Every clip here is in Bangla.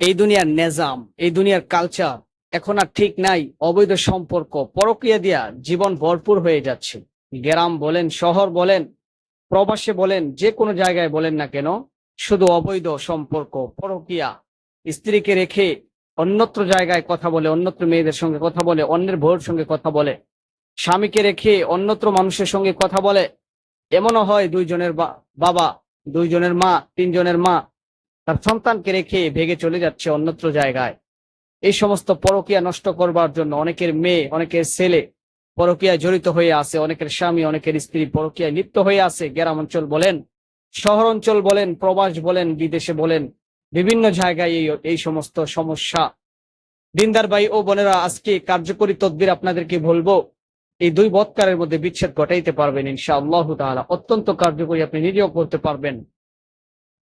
এই দুনিয়ার নেজাম, এই দুনিয়ার কালচার এখন আর ঠিক নাই, অবৈধ সম্পর্ক, পরক্রিয়া দিয়া জীবন ভরপুর হয়ে যাচ্ছে। গ্রাম বলেন, শহর বলেন, প্রবাসে বলেন, যে কোনো জায়গায় বলেন না কেন, শুধু অবৈধ সম্পর্ক, পরক্রিয়া। স্ত্রীকে রেখে অন্যত্র জায়গায় কথা বলে, অন্যত্র মেয়েদের সঙ্গে কথা বলে, অন্যের ভোর সঙ্গে কথা বলে। স্বামীকে রেখে অন্যত্র মানুষের সঙ্গে কথা বলে। এমনও হয় দুইজনের বাবা, দুইজনের মা, তিনজনের মা তার সন্তানকে রেখে ভেগে চলে যাচ্ছে অন্যত্র জায়গায়। এই সমস্ত পরকিয়া নষ্ট করবার জন্য অনেকের মেয়ে, অনেকের ছেলে পরকিয়ায় জড়িত হয়ে আছে, অনেকের স্বামী, অনেকের স্ত্রী পরকিয়ায় লিপ্ত হয়ে আছে। গ্রাম অঞ্চল বলেন, শহর অঞ্চল বলেন, প্রবাস বলেন, বিদেশে বলেন, বিভিন্ন জায়গায় এই এই সমস্ত সমস্যা। দিনদার ভাই ও বোনেরা, আজকে কার্যকরী তদবির আপনাদেরকে বলব, এই দুই বৎকারের মধ্যে বিচ্ছেদ ঘটাইতে পারবেন ইনশাআল্লাহ তাআলা। অত্যন্ত কার্যকরী আপনি নিজেও করতে পারবেন।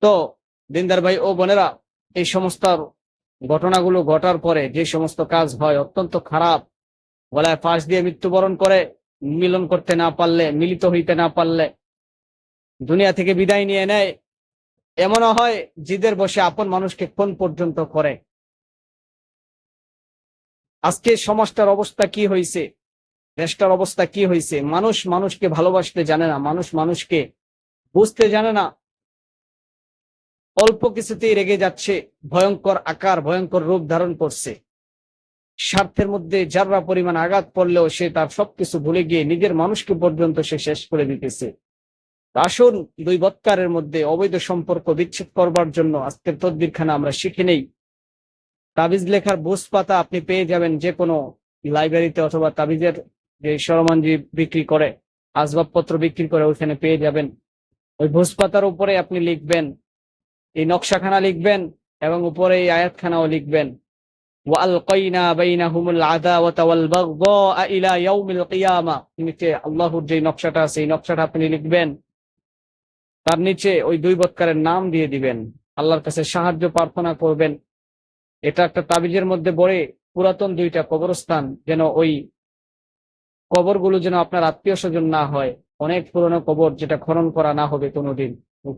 তো দিনদার ভাই, ও বোনেরা, এই সমস্ত ঘটনাগুলো ঘটার পরে যে সমস্ত কাজ হয় অত্যন্ত খারাপ। গলায় ফাঁস দিয়ে মৃত্যুবরণ করে, মিলন করতে না পারলে, মিলিত হইতে না পারলে, দুনিয়া থেকে বিদায় নিয়ে নেয়। এমনও হয় জিদের বসে আপন মানুষকে কোন পর্যন্ত করে? আজকে সমাজটার অবস্থা কি হয়েছে দেশটার অবস্থা কি হয়েছে মানুষ মানুষকে ভালোবাসতে জানে না, মানুষ মানুষকে বুঝতে জানে না। অল্প কিছুতেই রেগে যাচ্ছে, ভয়ঙ্কর আকার, ভয়ঙ্কর রূপ ধারণ করছে। স্বার্থের মধ্যে যারা পরিমাণ আঘাত পড়লেও সে তার সবকিছু ভুলে গিয়ে নিজের মানুষকে পর্যন্ত সে শেষ করে দিতেছে। আসুন, দুই বৎকারের মধ্যে অবৈধ সম্পর্ক বিচ্ছেদ করবার জন্য আজকের তদ্বিরখানা আমরা শিখে নেই। তাবিজ লেখার বুস পাতা আপনি পেয়ে যাবেন যে কোনো লাইব্রেরিতে অথবা তাবিজের যে সরমাঞ্জি বিক্রি করে, আসবাবপত্র বিক্রি করে ওইখানে পেয়ে যাবেন। ওই ভুজ পাতার উপরে আপনি লিখবেন এই নকশাখানা লিখবেন এবং উপরে এই আয়াতখানাও লিখবেন। ওয়াল বাগদা নকশাটা আপনি লিখবেন। তার নিচে ওই দুই বৎকারের নাম দিয়ে দিবেন। আল্লাহর কাছে সাহায্য, প্রার্থনা করবেন। এটা একটা তাবিজের মধ্যে বড়ে পুরাতন দুইটা কবরস্থান, যেন ওই কবরগুলো যেন আপনার আত্মীয় স্বজন না হয়। অনেক পুরনো কবর যেটা খনন করা না হবে কোনোদিন।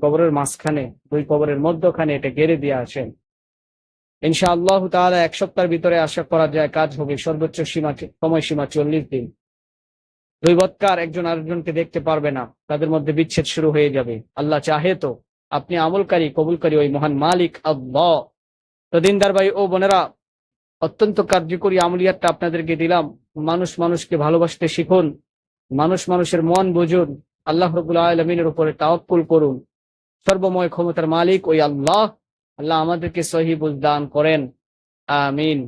কবরের মাঝখানে, দুই কবরের মধ্যখানে এটা গেড়ে দিয়ে আসেন। ইনশা আল্লাহ তাহলে এক সপ্তাহের ভিতরে আশা করা যায় কাজ হবে সর্বোচ্চ সীমা সময়সীমা চল্লিশ দিন। দুই বৎকার একজন আরেকজনকে দেখতে পারবে না, তাদের মধ্যে বিচ্ছেদ শুরু হয়ে যাবে। আল্লাহ চাহে তো আপনি আমলকারী, কবুলকারী ওই মহান মালিক আল্লাহ। তো দিনদার ভাই ও বোনেরা, অত্যন্ত কার্যকরী আমলিয়াতটা আপনাদেরকে দিলাম। মানুষ মানুষকে ভালোবাসতে শিখুন, মানুষ মানুষের মন বুঝুন, আল্লাহ রবুল্লা আলমিনের উপরে তাওয়াক্কুল করুন। সর্বময় ক্ষমতার মালিক ওই আল্লাহ। আল্লাহ আমাদেরকে সহি বুঝদান করেন। আমিন।